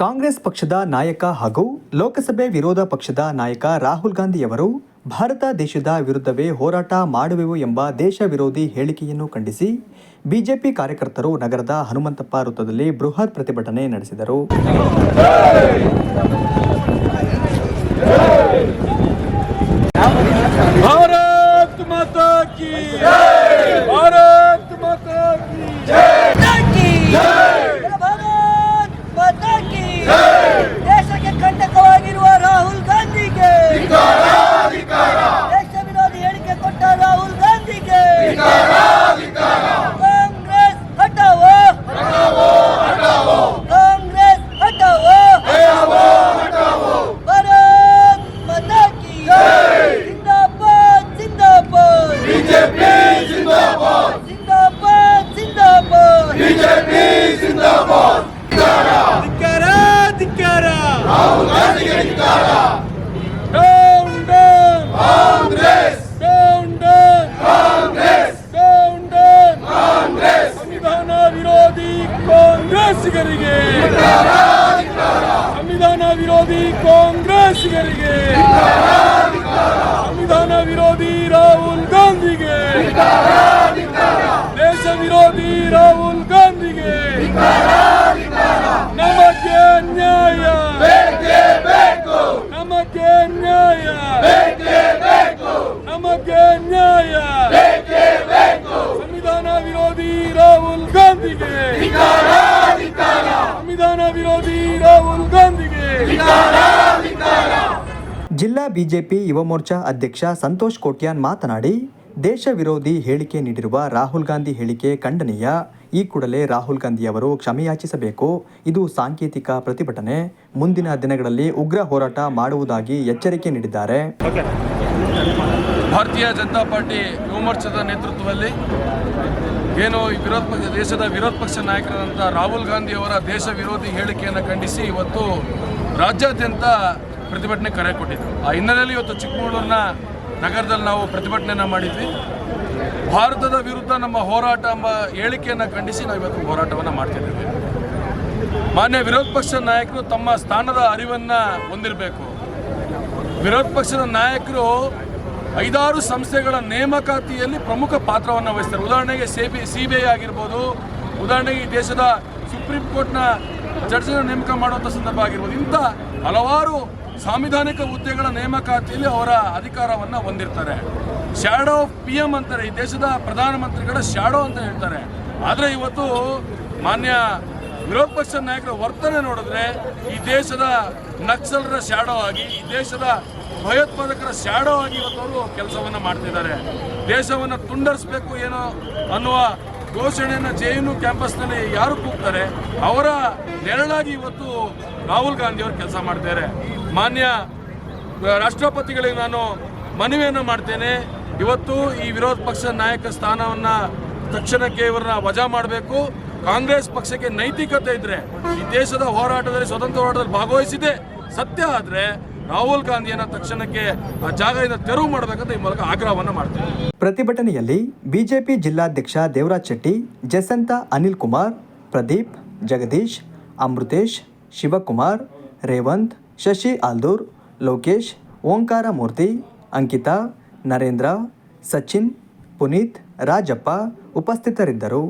ಕಾಂಗ್ರೆಸ್ ಪಕ್ಷದ ನಾಯಕ ಹಾಗೂ ಲೋಕಸಭೆ ವಿರೋಧ ಪಕ್ಷದ ನಾಯಕ ರಾಹುಲ್ ಗಾಂಧಿಯವರು ಭಾರತ ದೇಶದ ವಿರುದ್ಧವೇ ಹೋರಾಟ ಮಾಡುವೆವು ಎಂಬ ದೇಶ ವಿರೋಧಿ ಹೇಳಿಕೆಯನ್ನು ಖಂಡಿಸಿ ಬಿಜೆಪಿ ಕಾರ್ಯಕರ್ತರು ನಗರದ ಹನುಮಂತಪ್ಪ ವೃತ್ತದಲ್ಲಿ ಬೃಹತ್ ಪ್ರತಿಭಟನೆ ನಡೆಸಿದರು. ಕಾಂಗ್ರೆಸ್ಸಿಗರಿಗೆ. ಸಂವಿಧಾನ ವಿರೋಧಿ ಕಾಂಗ್ರೆಸ್ಸಿಗರಿಗೆ. ಸಂವಿಧಾನ ವಿರೋಧಿ ರಾಹುಲ್ ಗಾಂಧಿಗೆ. ದೇಶ ವಿರೋಧಿ ರಾಹುಲ್ ಗಾಂಧಿಗೆ. ನಮಗೆ ನ್ಯಾಯ. ನಮಗೆ ನ್ಯಾಯ. ನಮಗೆ ನ್ಯಾಯ. ಸಂವಿಧಾನ ವಿರೋಧಿ ರಾಹುಲ್ ಗಾಂಧಿಗೆ. ಸಂವಿಧಾನ ವಿರೋಧಿ ರಾಹುಲ್ ಗಾಂಧಿಗೆ. ಜಿಲ್ಲಾ ಬಿಜೆಪಿ ಯುವ ಮೋರ್ಚಾ ಅಧ್ಯಕ್ಷ ಸಂತೋಷ್ ಕೋಟ್ಯಾನ್ ಮಾತನಾಡಿ ದೇಶ ವಿರೋಧಿ ಹೇಳಿಕೆ ನೀಡಿರುವ ರಾಹುಲ್ ಗಾಂಧಿ ಹೇಳಿಕೆ ಖಂಡನೀಯ. ಈ ಕೂಡಲೇ ರಾಹುಲ್ ಗಾಂಧಿ ಅವರು ಕ್ಷಮೆಯಾಚಿಸಬೇಕು. ಇದು ಸಾಂಕೇತಿಕ ಪ್ರತಿಭಟನೆ. ಮುಂದಿನ ದಿನಗಳಲ್ಲಿ ಉಗ್ರ ಹೋರಾಟ ಮಾಡುವುದಾಗಿ ಎಚ್ಚರಿಕೆ ನೀಡಿದ್ದಾರೆ. ಭಾರತೀಯ ಜನತಾ ಪಾರ್ಟಿ ವಿಮರ್ಶದ ನೇತೃತ್ವದಲ್ಲಿ ಏನು ವಿರೋಧ ಪಕ್ಷ, ದೇಶದ ವಿರೋಧ ಪಕ್ಷ ನಾಯಕರಾದಂಥ ರಾಹುಲ್ ಗಾಂಧಿ ಅವರ ದೇಶ ವಿರೋಧಿ ಹೇಳಿಕೆಯನ್ನು ಖಂಡಿಸಿ ಇವತ್ತು ರಾಜ್ಯಾದ್ಯಂತ ಪ್ರತಿಭಟನೆ ಕರೆ ಕೊಟ್ಟಿದ್ರು. ಆ ಹಿನ್ನೆಲೆಯಲ್ಲಿ ಇವತ್ತು ಚಿಕ್ಕಮಗಳೂರಿನ ನಗರದಲ್ಲಿ ನಾವು ಪ್ರತಿಭಟನೆಯನ್ನು ಮಾಡಿದ್ವಿ. ಭಾರತದ ವಿರುದ್ಧ ನಮ್ಮ ಹೋರಾಟ ಎಂಬ ಹೇಳಿಕೆಯನ್ನು ಖಂಡಿಸಿ ನಾವು ಇವತ್ತು ಹೋರಾಟವನ್ನು ಮಾಡ್ತಿದ್ದೇವೆ. ಮಾನ್ಯ ವಿರೋಧ ಪಕ್ಷದ ನಾಯಕರು ತಮ್ಮ ಸ್ಥಾನದ ಅರಿವನ್ನು ಹೊಂದಿರಬೇಕು. ವಿರೋಧ ಪಕ್ಷದ ನಾಯಕರು ಐದಾರು ಸಂಸ್ಥೆಗಳ ನೇಮಕಾತಿಯಲ್ಲಿ ಪ್ರಮುಖ ಪಾತ್ರವನ್ನು ವಹಿಸ್ತಾರೆ. ಉದಾಹರಣೆಗೆ C B C B I ಆಗಿರ್ಬೋದು, ಉದಾಹರಣೆಗೆ ಈ ದೇಶದ ಸುಪ್ರೀಂ ಕೋರ್ಟ್ನ ಜಡ್ಜನ್ನು ನೇಮಕ ಮಾಡುವಂಥ ಸಂದರ್ಭ ಆಗಿರ್ಬೋದು. ಇಂಥ ಹಲವಾರು ಸಾಂವಿಧಾನಿಕ ಹುದ್ದೆಗಳ ನೇಮಕಾತಿಯಲ್ಲಿ ಅವರ ಅಧಿಕಾರವನ್ನು ಹೊಂದಿರ್ತಾರೆ. ಶ್ಯಾಡೋ ಆಫ್ ಪಿ ಎಂ ಅಂತಾರೆ. ಈ ದೇಶದ ಪ್ರಧಾನಮಂತ್ರಿಗಳ ಶ್ಯಾಡೋ ಅಂತ ಹೇಳ್ತಾರೆ. ಆದರೆ ಇವತ್ತು ಮಾನ್ಯ ವಿರೋಧ ಪಕ್ಷದ ನಾಯಕರ ವರ್ತನೆ ನೋಡಿದ್ರೆ ಈ ದೇಶದ ನಕ್ಸಲರ ಶ್ಯಾಡೋ ಆಗಿ, ಈ ದೇಶದ ಭಯೋತ್ಪಾದಕರ ಶ್ಯಾಡೋ ಆಗಿ ಇವತ್ತು ಅವರು ಕೆಲಸವನ್ನ ಮಾಡ್ತಿದ್ದಾರೆ. ದೇಶವನ್ನ ತುಂಡರಿಸಬೇಕು ಏನೋ ಅನ್ನುವ ಘೋಷಣೆಯನ್ನ ಜೆ ಎನ್ ಯು ಕ್ಯಾಂಪಸ್ನಲ್ಲಿ ಯಾರು ಕೂಗ್ತಾರೆ? ಅವರ ನೆರಳಾಗಿ ಇವತ್ತು ರಾಹುಲ್ ಗಾಂಧಿ ಅವರು ಕೆಲಸ ಮಾಡ್ತಾರೆ ಮಾನ್ಯ ರಾಷ್ಟ್ರಪತಿಗಳಿಗೆ ನಾನು ಮನವಿಯನ್ನು ಮಾಡ್ತೇನೆ. ಇವತ್ತು ಈ ವಿರೋಧ ಪಕ್ಷದ ನಾಯಕ ಸ್ಥಾನವನ್ನು ತಕ್ಷಣಕ್ಕೆ ಇವರನ್ನ ವಜಾ ಮಾಡಬೇಕು. ಕಾಂಗ್ರೆಸ್ ಪಕ್ಷಕ್ಕೆ ನೈತಿಕತೆ ಇದ್ರೆ ಈ ದೇಶದ ಹೋರಾಟದಲ್ಲಿ, ಸ್ವತಂತ್ರ ಹೋರಾಟದಲ್ಲಿ ಭಾಗವಹಿಸಿದೆ. ಸತ್ಯ ಆದ್ರೆ ರಾಹುಲ್ ಗಾಂಧಿಯನ್ನ ತಕ್ಷಣಕ್ಕೆ ಆ ಜಾಗದಿಂದ ತೆರವು ಮಾಡಬೇಕಂತ ಈ ಮೂಲಕ ಆಗ್ರಹವನ್ನ ಮಾಡ್ತೇವೆ. ಪ್ರತಿಭಟನೆಯಲ್ಲಿ ಬಿಜೆಪಿ ಜಿಲ್ಲಾಧ್ಯಕ್ಷ ದೇವರಾಜ್ ಶೆಟ್ಟಿ ಜಸಂತ ಅನಿಲ್ ಕುಮಾರ್, ಪ್ರದೀಪ್, ಜಗದೀಶ್, ಅಮೃತೇಶ್, ಶಿವಕುಮಾರ್, ರೇವಂತ್, ಶಶಿ ಆಲ್ದೂರ್, ಲೋಕೇಶ್, ಓಂಕಾರ ಮೂರ್ತಿ, ಅಂಕಿತಾ, ನರೇಂದ್ರ, ಸಚಿನ್, ಪುನೀತ್, ರಾಜಪ್ಪ ಉಪಸ್ಥಿತರಿದ್ದರು.